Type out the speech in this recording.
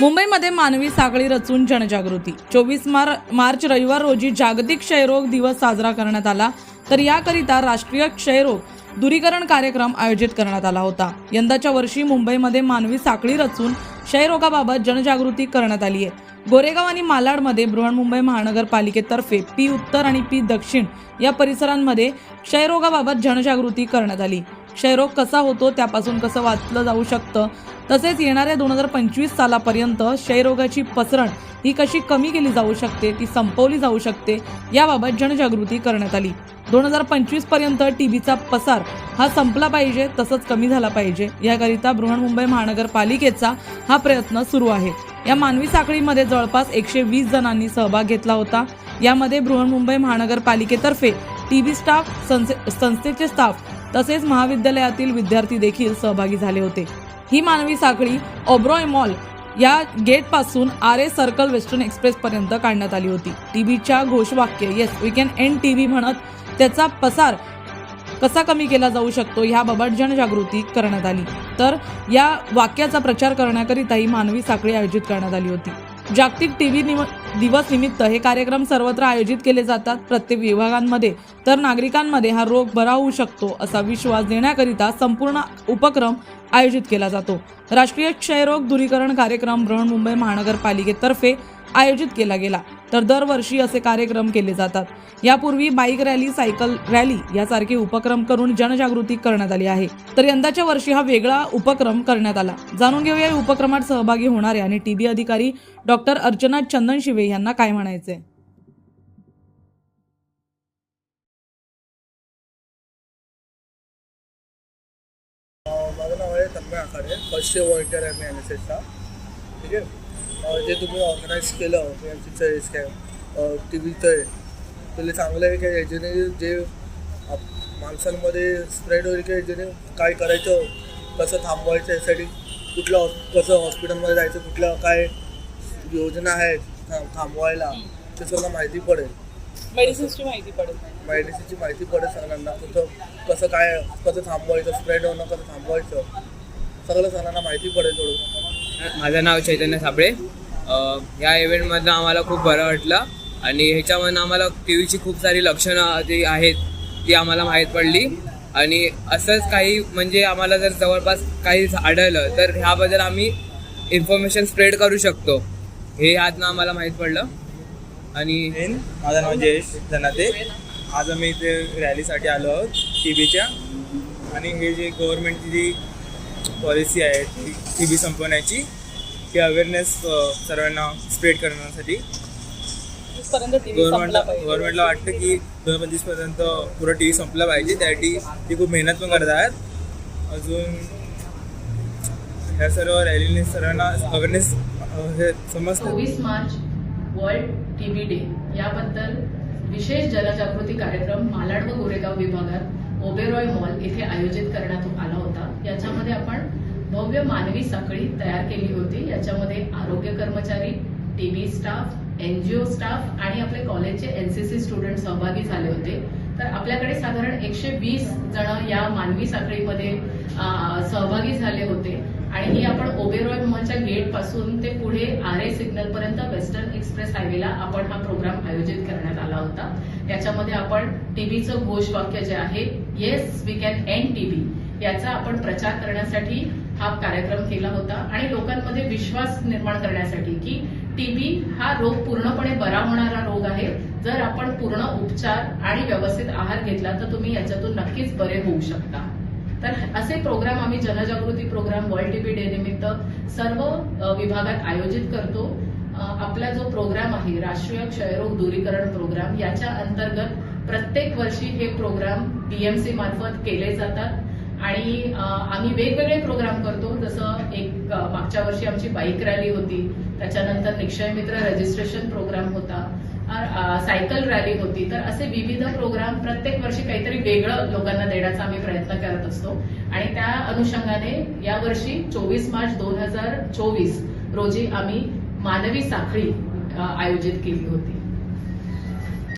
मुंबईमध्ये मानवी साखळी रचून जनजागृती. चोवीस मार मार्च रविवार रोजी जागतिक क्षयरोग दिवस साजरा करण्यात आला. तर याकरिता राष्ट्रीय क्षयरोग दूरीकरण कार्यक्रम आयोजित करण्यात आला होता. यंदाच्या वर्षी मुंबईमध्ये मानवी साखळी रचून क्षयरोगाबाबत जनजागृती करण्यात आली आहे. गोरेगाव आणि मालाडमध्ये बृहन्मुंबई महानगरपालिकेतर्फे पी उत्तर आणि पी दक्षिण या परिसरांमध्ये क्षयरोगाबाबत जनजागृती करण्यात आली. क्षयरोग कसा होतो त्यापासून कसं वाचलं जाऊ शकतं? तसेच येणाऱ्या दोन हजार पंचवीस सालापर्यंत क्षयरोगाची पसरण ही कशी कमी केली जाऊ शकते ती संपवली जाऊ शकते याबाबत जनजागृती करण्यात आली. दोन हजार पंचवीसपर्यंत टीबीचा पसार हा संपला पाहिजे तसंच कमी झाला पाहिजे. याकरिता बृहन्मुंबई महानगरपालिकेचा हा प्रयत्न सुरू आहे. या मानवी साखळीमध्ये जवळपास एकशे वीस जणांनी सहभाग घेतला होता. यामध्ये बृहन्मुंबई महानगरपालिकेतर्फे टीबी स्टाफ संस्थेचे स्टाफ तसेच महाविद्यालयातील विद्यार्थी देखील सहभागी झाले होते. ही मानवी साखळी ओब्रॉय मॉल या गेटपासून R A circle western express पर्यंत काढण्यात आली होती. टीबीच्या घोषवाक्य yes we can end V म्हणत त्याचा पसार कसा कमी केला जाऊ शकतो ह्याबाबत जनजागृती करण्यात आली. तर या वाक्याचा प्रचार करण्याकरिता ही मानवी साखळी आयोजित करण्यात आली होती. जागतिक टीव्ही निम दिवस निमित्त हे कार्यक्रम सर्वत्र आयोजित केले जातात प्रत्येक विभागांमध्ये. तर नागरिकांमध्ये हा रोग बरा होऊ शकतो असा विश्वास देण्याकरिता संपूर्ण उपक्रम आयोजित केला जातो. राष्ट्रीय क्षयरोग दूरीकरण कार्यक्रम बृहन्मुंबई महानगरपालिकेतर्फे आयोजित केला गेला. तर दरवर्षी असे कार्यक्रम केले जातात. यापूर्वी बाईक रॅली सायकल रॅली यासारखे उपक्रम करून जनजागृती करण्यात आली आहे. तर यंदाच्या वर्षी हा वेगळा उपक्रम करण्यात आला. जाणून घेऊया या उपक्रमात सहभागी होणारे आणि टीबी अधिकारी डॉक्टर अर्चना चंदन शिवे यांना काय म्हणायचे माझं नाव आहे Tanmay Akhade. First year volunteer आहे मी एन एस एसचा ठीक आहे? जे तुम्ही ऑर्गनाईज केलं यांचं हे स्कॅम टी व्हीचं आहे. त्याला चांगलं आहे की याच्याने जे माणसांमध्ये स्प्रेड होईल की याच्याने काय करायचं कसं थांबवायचं यासाठी कुठलं कसं हॉस्पिटलमध्ये जायचं कुठल्या काय योजना आहेत थांब थांबवायला ते सगळं माहिती पडेल. मेडिसिन्सची माहिती पडेल. मेडिसिनची माहिती पडेल सगळ्यांना कुठं कसं काय कसं थांबवायचं स्प्रेड होणं कसं थांबवायचं सगळं सगळ्यांना माहिती पडेल थोडं. माझं नाव चैतन्य साबळे. ह्या या इव्हेंटमधनं आम्हाला खूप बरं वाटलं आणि ह्याच्यामधनं आम्हाला टी व्हीची खूप सारी लक्षणं जी आहेत ती आम्हाला माहीत पडली. आणि असंच काही म्हणजे आम्हाला जर जवळपास काही आढळलं तर ह्याबद्दल आम्ही इन्फॉर्मेशन स्प्रेड करू शकतो. हे यातनं आम्हाला माहीत पडलं. आणि माझं नाव जयेश धनाते. आज आम्ही इथे रॅलीसाठी आलो आहोत टी व्हीच्या आणि हे जे गव्हर्नमेंटची जी पॉलिसी आहे टी टी बी संपवण्याची. ती अवेअरनेस सर्वांना स्प्रेड करण्यासाठी. गव्हर्नमेंट गव्हर्नमेंटला वाटतं की दोन हजार पंचवीसपर्यंत पुरा टी व्ही संपला पाहिजे. त्यासाठी ती खूप मेहनत पण करत आहेत. अजून ह्या सर्व रॅलीने सर्वांना अवेअरनेस हे समजतं. चोवीस मार्च वर्ल्ड टीबी डे. याबद्दल विशेष जनजागृती कार्यक्रम मालाड व गोरेगाव विभागात ओबेरॉय मॉल इथे आयोजित करण्यात आला होता. याच्यामध्ये आपण भव्य मानवी साखळी तयार केली होती. याच्यामध्ये आरोग्य कर्मचारी टीबी स्टाफ एनजीओ स्टाफ आणि आपले कॉलेजचे एनसीसी स्टुडंट सहभागी झाले होते. तर आपल्याकडे साधारण एकशे वीस जण या मानवी साखळीमध्ये सहभागी झाले होते. आणि ही आपण ओबेरॉय गेटपासून ते पुढे आर ए सिग्नल पर्यंत वेस्टर्न एक्सप्रेस हायवेला आपण हा प्रोग्राम आयोजित करण्यात आला होता. याच्यामध्ये आपण टीबीचं घोषवाक्य जे आहे yes we can end TB याचा आपण प्रचार करण्यासाठी हा कार्यक्रम केला होता. आणि लोकांमध्ये विश्वास निर्माण करण्यासाठी की टीबी हा रोग पूर्णपणे बरा होणारा रोग आहे. जर आपण पूर्ण उपचार आणि व्यवस्थित आहार घेतला तर तुम्ही याच्यातून नक्कीच बरे होऊ शकता. तर असे प्रोग्राम आम्ही जनजागृती प्रोग्राम वर्ल्ड टीबी डे निमित्त सर्व विभागात आयोजित करतो. आपला जो प्रोग्राम आहे राष्ट्रीय क्षयरोग दूरीकरण प्रोग्राम याच्या अंतर्गत प्रत्येक वर्षी हे प्रोग्राम बीएमसी मार्फत केले जातात. आणि आम्ही वेगवेगळे प्रोग्राम करतो. जसं एक मागच्या वर्षी आमची बाईक रॅली होती. त्याच्यानंतर निक्षय मित्र रजिस्ट्रेशन प्रोग्राम होता. सायकल रॅली होती. तर असे विविध प्रोग्राम प्रत्येक वर्षी काहीतरी वेगळं लोकांना देण्याचा आम्ही प्रयत्न करत असतो. आणि त्या अनुषंगाने यावर्षी चोवीस मार्च दोन हजार चोवीस रोजी आम्ही मानवी साखळी आयोजित केली होती.